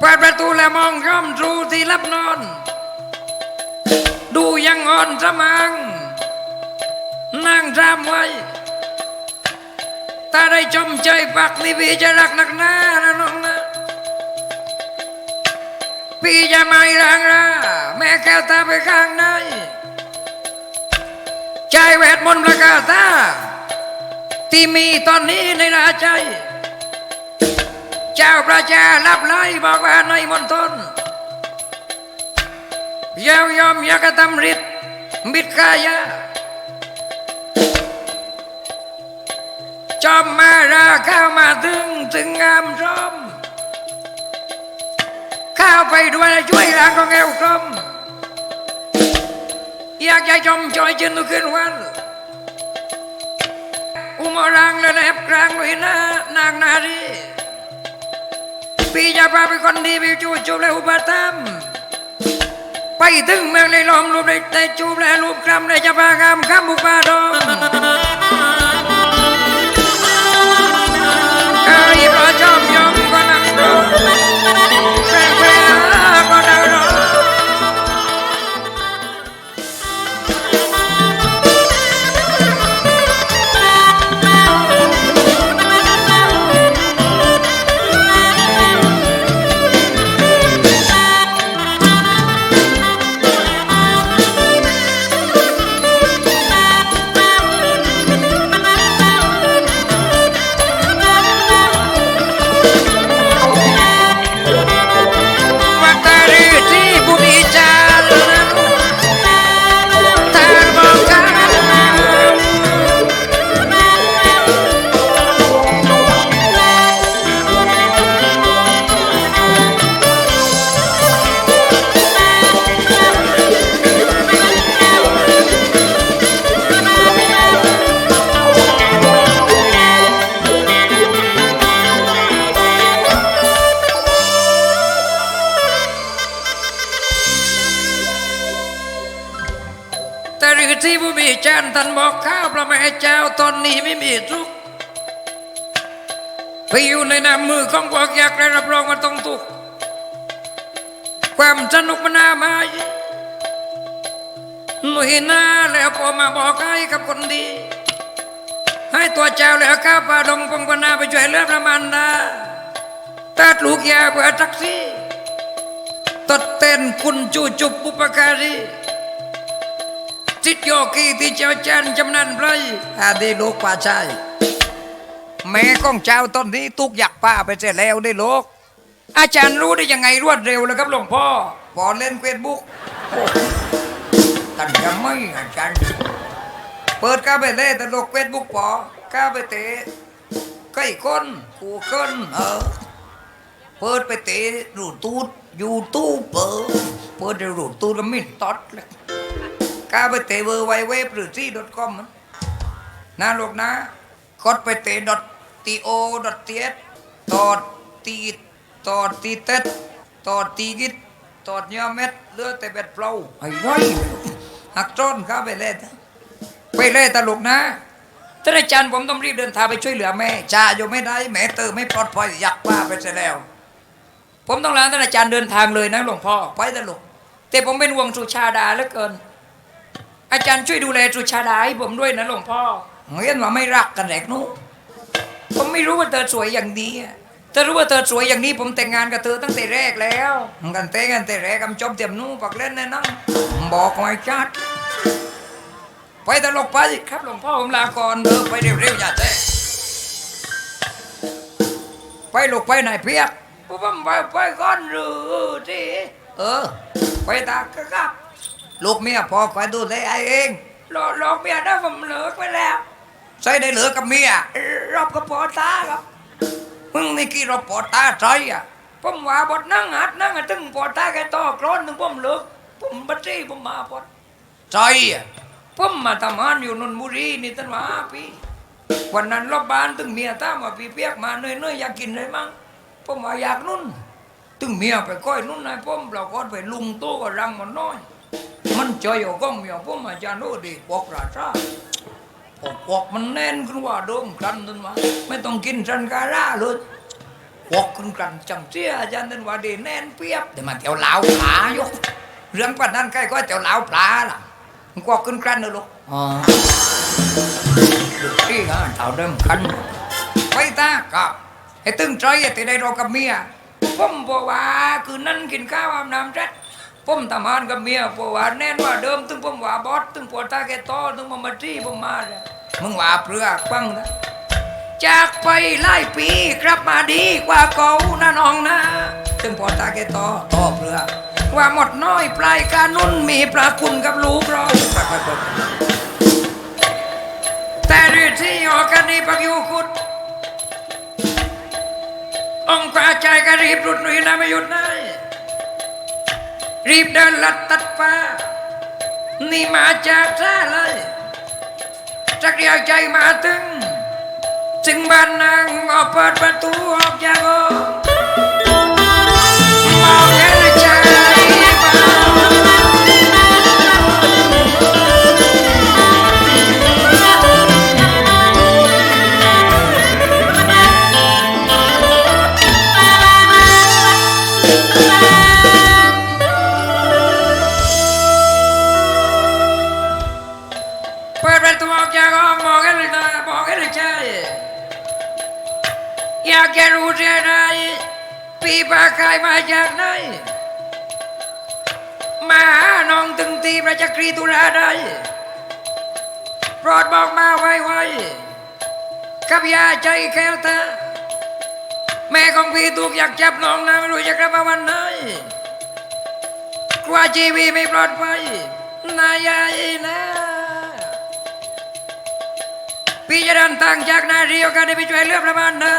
เปิดประตูแล้วมองย่อมรูที่รับนอน ดูยังอ่อนสมังนั่งรำไว้ถ้าได้จมใจปักนี่พี่จะรักนักหน้านะน้องนะพี่จะไม่รังราแม่แก้วตาไปข้างในใจแวดมนต์ประกาศตาที่มีตอนนี้ในราใจ เจ้าประชารับไล่บอกว่าในมณฑลเยาวยอมยากระทำฤทธิ์มิตรกายาจอมมาราข้ามาถึงถึงงามจอมข้าวไปด้วยช่วยร่างของเอวกลมอยากจะจมจอยจินทุกคืนวันอุโมรังและแนบกลางว้หน้านางนารี ปีจะพาไปคนดีไปจูจูบและอุปธรรมไปถึงเมืองในลอมรูปในจูบและรูปคำในจะพางามข้ามบุปผาดอง แต่ฤที่บุรีจารท่านบอกข้าวพระแม่เจ้าตอนนี้ไม่มีทุกข์ไปอยู่ในน้ำมือของพวกยักษ์ได้รับรองว่าต้องทุกข์ความสนุกมันน่ามาหนุ่ยหน้าแล้วพอมาบอกให้กับคนดี ให้ตัวเจ้าแล้วข้าพาดงพงปนาไปช่วยเลือพระมันาตัดลูกยาเพื่อทักซี่ตดเต้นคุณจูจุบปุปการี จิตโยกีที่เจ้าจันจำนันไพรอาดีลูกป่าชัยแม่ของเจ้าตอนนี้ตุกอยากป้าไปเสร็จแล้วได้ลูกอาจารย์รู้ได้ยังไงรวดเร็วเลยครับหลวงพ่อพอเล่นเฟซบุ๊กตันจะไม่อาจารย์เปิดก้าไปเล่ตลกเฟซบุ๊กปอก้าไปเตะใกล้คนกูเกินเออเปิดไปเตะรูดตูดยูทูบเปิดเปิดรูดตูดแล้วมิดตอดเลย ก้าไปเตะเวอร์ไวเว็บหรือที่ดอทคอมนะลูกนะกดไปเตะดอททีโอดอทเทียตอดตีตอดตีเต็ดตอดตีกิดตอดเนื้อเม็ดเลือดแต่เบ็ดเปล่าไอ้ร้อยหักต้นข้าไปเล่นไปเลยตลกนะท่านอาจารย์ผมต้องรีบเดินทางไปช่วยเหลือแม่จ่าอยู่ไม่ได้แม่เตอไม่ปลอดภัยอยากป้าไปเสียแล้ว ผมต้องลาท่านอาจารย์เดินทางเลยนะหลวงพ่อไปตลกแต่ผมเป็นห่วงสุชาดาเหลือเกิน อาจารย์ช่วยดูแลสุชาดาให้ผมด้วยนะหลวงพ่อเห็นว่าไม่รักกันแหลกนู้ผมไม่รู้ว่าเธอสวยอย่างนี้ถ้ารู้ว่าเธอสวยอย่างนี้ผมแต่งงานกับเธอตั้งแต่แรกแล้วกันแต่งกันแต่แรกกำจบเตรียมนู้ปักเล่นแน่นอนบอกไว้ชัดไปตลกไปครับหลวงพ่อผมลาก่อนเด้อไปเร็วๆอย่าเจ๊ไปลูกไปไหนเพียกผมไปไปก่อนหรือที่เออไปตากครับ ลูกเมียพอคอยดูแลไอ้เองหลอกหลอกเมียนะผมเหลือไปแล้วใส่ได้เหลือกับเมียรอบกับปอตาครับมึงนี่กี่รอบปอตาใช่อะผมว่าบดนั่งหัดนั่งอะตึงปอตาแกต่อกรอนถึงผมเหลือผมบัตรีผมมาปอดใช่อะผมมาทำงานอยู่นนทบุรีนี่ตั้งมาห้าปีวันนั้นรอบบ้านตึงเมียตามมาพี่เปียกมาเนื่อยๆอยากกินอะไรมั้งผมว่าอยากนุ่นตึงเมียไปก้อยนุ่นให้ผมเราก็ไปลุงโตู้กับรังมันน้อย มันเจออยู่ก็เมียผมอาจารย์โอ้ดีปอกราชาปอกปอกมันแน่นขึ้นว่าโดมกันนั่นมาไม่ต้องกินสันการาเลยวอกคุณกันจังเสียอาจารย์นันว่าเดแน่นเปียบแต่มาเตียวเหลาปลาอยู่เรื่องปันนั้นใกล้ก็เตียวเหลาปลาล่ะมันก็ขึ้นกันนะลูกอ๋อที่งานเท่าเดิมกันไปตากับไอ้ตึงใจไอ้ที่ได้รอกับเมียผมบอกว่าคืนนั้นกินข้าวอาบน้ำจัด ผมทำงานกับเมียบอว่าแน่นว่าเดิมตึงผมว่าบอสตึงปวดตาแกโตตึงมามาจี้ผมมาเนี่ยมึงว่าเปลือกฟังนะจากไปหลายปีกลับมาดีกว่าเก่านะน้องนะจึงพอตาแกต่อต่อเพื่อว่าหมดน้อยปลายกานุ่นมีประคุณกับลูกร้อยแต่ฤทธิ์ออกกันนี้ปักยูคุดองค์กระจายกระรีบรุดหนุยนะไม่หยุดไหน รีบเดินลัดตัดฟ้า นี่มาจากท่าเลยจักเดียวใจมาถึง จึงบ้านนางออกเปิดประตูออกจากห้อง ปีปากกายมาจากไหนมาหาน้องถึงตีประจักรีตุลาได้โปรดบอกมาไวๆกับยาใจแก้วตาแม่ของพี่ถูกอยากจับน้องนะไม่รู้จะกลับมาวันไหนกลัวชีวิตไม่ปลอดภัยนายใหญ่นะพี่จะเดินทางจากนาเรียวกันได้ไปช่วยเหลือประมาณนะ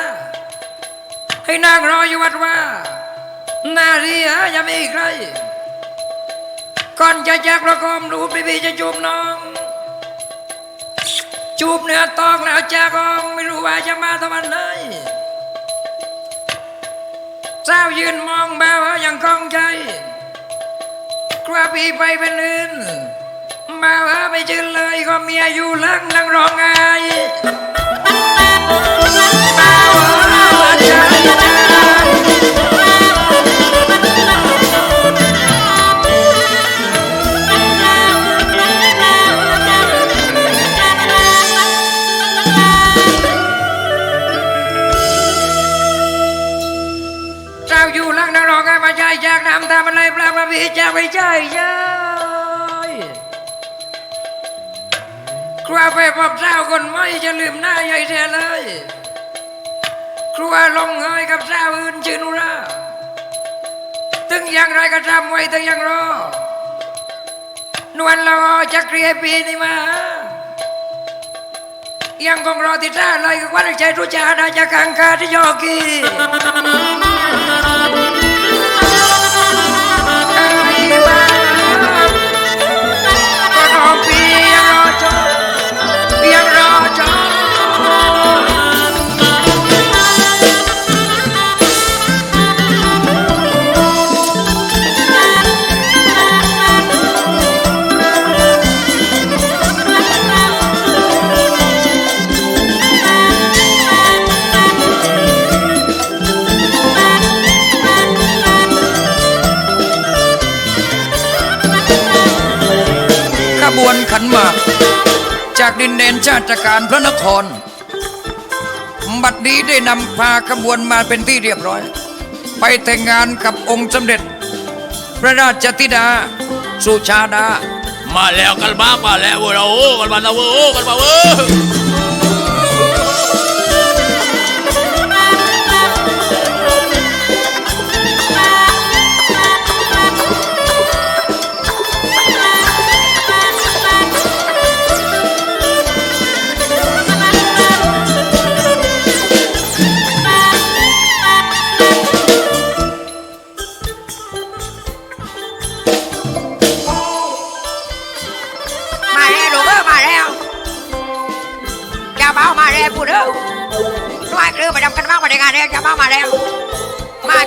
ให้นางรออยู่วัดว่า นาเรียอย่ามีใครก่อนจะจากประคมรูปพี่พี่จะจูบน้อง จูบเนื้อตอกแล้วจากองไม่รู้ว่าจะมาทำวันไหนเจ้ายืนมองบ่าวอย่างคล่องใจกลัวพี่ไปเป็นอื่นบ่าไม่จืนเลยก็เมียอยู่ลังนั่งร้องไห้ ไปพบเจ้าคนไม่จะลืมหน้าใหญ่แท้เลย ครัวลงเงยกับเจ้าอื่นชื่อนุราถึงอย่างไรก็จำไว้ถึงอย่างรอนวลละอจะเคลียปีนี้มา ยังคงรอติดตาเลยกับวันใจรู้จาดาจะกังคาที่ยอกี บวนขันหมาก จากดินแดนชาติการพระนคร บัดนี้ได้นำพาขบวนมาเป็นที่เรียบร้อย ไปแต่งงานกับองค์สมเด็จ พระราชธิดา สุชาดา มาแล้วกันบ้ามาแล้วเว้ยเราโอ้กันมาแล้วเว้ยโอ้กันมาเว้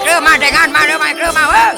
เครือมาแต่งานมาเร็วมาเครือมาเว้ย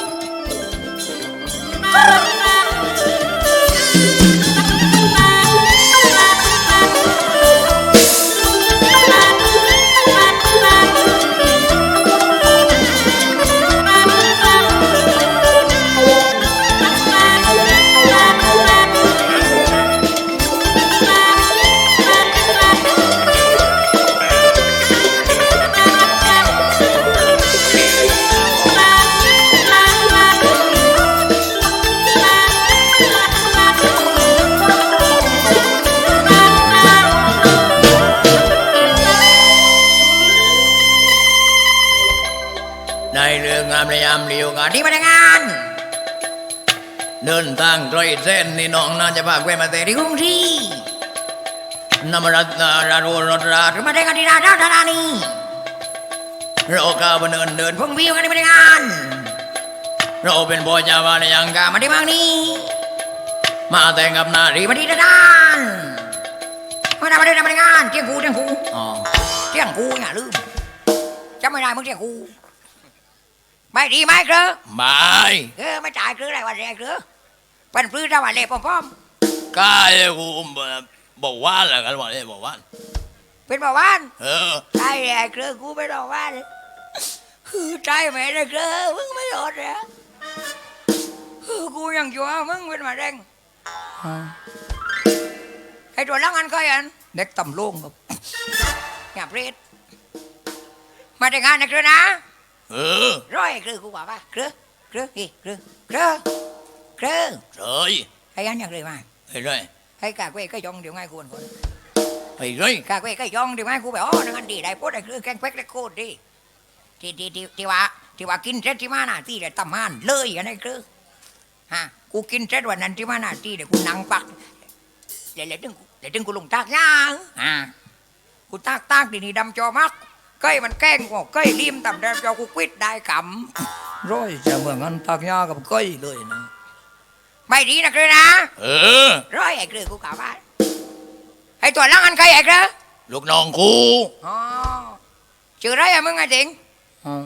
ที่มาได้งาน เดินทางไกลเส้นนี่น้องน่าจะพาแกมาแต่ที่ที่กรุงศรีนำรัตนาราโรรราชหรือมาได้งานที่ราชธานีเราก้าวเดินเดินพงวิวกันที่มาได้งาน เราเป็นบอยจาวาในยังกามามาที่บางนี้ มาแต่งกับนารีมาที่ด้านมาได้มาได้มาได้งานเที่ยงกูเที่ยงกูอ๋อเที่ยงกูอย่าลืมจำไม่ได้มึงเที่ยงกู ไม่ดีไหมเกลือไม่เออไม่จ่ายเกลืออะไรวันแรกเกลือเป็นพื้นระหว่างเล็บป้อมกายกูบอกว่าอะไรกันวะเนี่ยบอกว่าๆเป็นเบาหวานเออใช่ไอ้เกลือกูเป็นเบาหวานคือใจแม่ได้เกลือมึงไม่รอดเลยกูยังชัวร์มึงเป็นมาแรงไอ้ตัวลังอันก็ยันเด็กต่ำลงครับอย่าเพลดมาแต่งงานนะเกลือนะ เออร้อยเกลือกูว่าป่ะเกลือเกลืออีเกลือเกลือเกลือเฮ้ยไอ้ยันอยากเลยมาไอ้ไรไอ้กากเว้ยก็ยองเดี๋ยวง่ายควรคนไอ้ไรกากเว้ยก็ยองเดี๋ยวง่ายกูไปอ๋อนั่นดีได้ปุ๊ดไอ้เกลือแกงเป๊กได้โคตรดีที่ที่ที่ที่ว่าที่ว่ากินเสร็จที่มาหน้าที่เดี๋ยวตำมานเลยอันนี้เกลือฮะกูกินเสร็จวันนั้นที่มาหน้าที่เดี๋ยวกูนั่งปักเดี๋ยวเดี๋ยวถึงกูเดี๋ยวถึงกูลงตากย่างอ่ากูตากตากดีนี่ดำจอมัก เก้ยมันแกล้งกูเก้ยริมต่ำดำจอกูควิดได้กำร้อยจะเหมือนกันตักยากับก้อยเลยนะไม่ดีนะเกลือนะเออร้อยไอ้เกลือกูกล่าวว่าไอ้ตัวลังอันใครไอ้เกลือลูกน้องกูอ๋อชื่ออะไรอะมึงไอ้ติงอ่า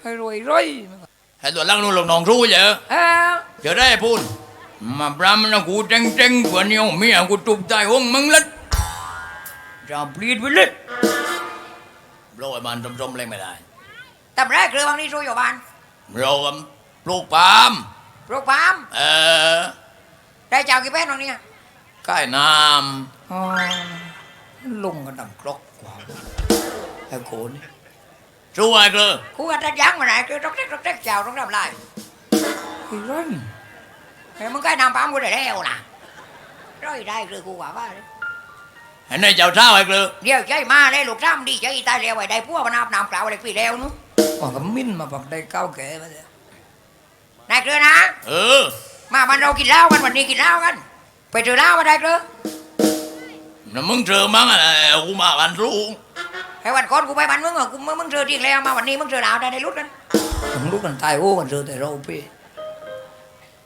ให้รวยรวยไอ้ตัวลังนู่นลูกน้องรู้เยอะเออเดี๋ยวได้พูดมาปรามนะกูเจ๊งเจ๊งกว่านี้เมียกูตุบใจห้องมึงเล็ดจะปลีดไปเล็ด โรยมันจมๆเลยไม่ได้ตำแรกเกลือบางนี่ช่วยอยู่บ้านเรากับปลูกปาล์มปลูกปาล์มเออได้เจ้ากี่เป็นบางนี่ใกล้น้อ๋อลงกันดังกรอกกว่าไอ้โขนำช่วยเกลือกูก็จะยั้งมาไหนเกลือต้องเจ๊กต้องเจ๊กเจ้าต้องทำลายไอ้ร้อยไอ้มึงใกล้นำปาล์มกูได้แล้วนะร้อยได้เกลือกูกว่าว่าเลย เห็นในเจ้าเช้าไอ้เกลือเดี๋ยวใจมาได้ลูกจ้ำดีใจตายแล้วไอ้ได้พวกมันอาบน้ำกล่าวอะไรพี่แล้วนู้นว่ากับมิ้นมาปักได้เก้าแก่มาเลยนายเกลือนะ เออ มามันเรากินเหล้ากันวันนี้กินเหล้ากัน ไปเจอเหล้ามาได้เกลือน้ำมึงเจอมั้งอะไรกูมากันรู้ไอ้วันก่อนกูไปบ้านมึงอะกูมึงมึงเจอจริงแล้วมาวันนี้มึงเจอเหล้าได้ในรุดกันถึงลูกกันตายโอ้กันเจอแต่เราพี่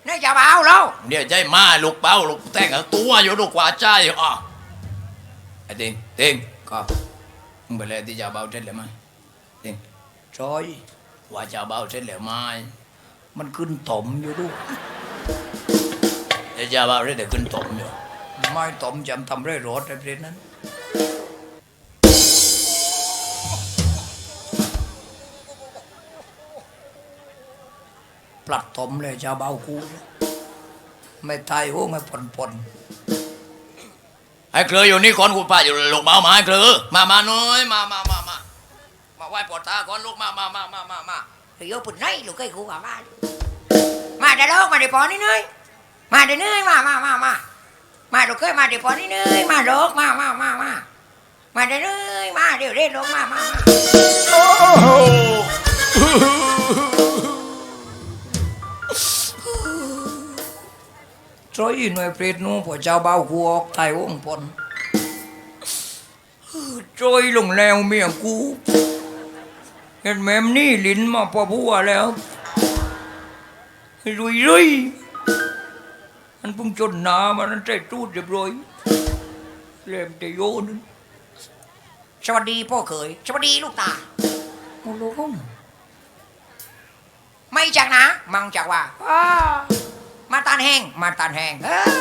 นี่จะมาเอาเราเดี๋ยวใจมาลูกเป้าลูกแต่งกับตัวอยู่ลูกกว่าใจอะ ไอ้ติงติงก็มึงไปเลยที่จ้าเบาเสร็จแล้วไหมติงจอยว่าจ้าเบาเสร็จแล้วไหมมันขึ้นต่อมอยู่ลูกเดี๋ยวเจ้าเบาเสร็จเดี๋ยวขึ้นตมอยู่ไม่ต่อมจำทำไรรถไอ้เพลนั้นปลัดต่อมเลยจะเบากูนะไม่ตายโอ้ไม่ปนปน ไอ้เกลืออยู่นี่ก่อนกูป้าอยู่ลูกเบามาไอ้เกลือมามาหน้อยมามามามามาไหว้ปอดตาก่อนลูกมามามามามามาเดี๋ยวปุ่นไหนลูกไอ้กูว่ามามาเดี๋ยวลูกมาเดี๋ยวพอนี่เนยมาเดี๋ยวเนยมามามามามาลูกเคยมาเดี๋ยวพอนี่เนยมาลูกมามามามามาเดี๋ยวเนยมาเดี๋ยวเล่นลูกมามามาจอยหน่วยเปรตนู้พอเจ้าเบากูออกตายโอ้งปนจอยลงแล้วเมียกูเห็นแม่มนี่ลิ้นมาพอพัวแล้วรุยรุยมันเพุ่งจนหนามันใจตูดเรียบร้อยเล่มแต่โยนสวัสดีพ่อเขยสวัสดีลูกตาโอ้โหไม่จากนะ มังจากว่าอ้า มาตานแห้งมาตานแห้ง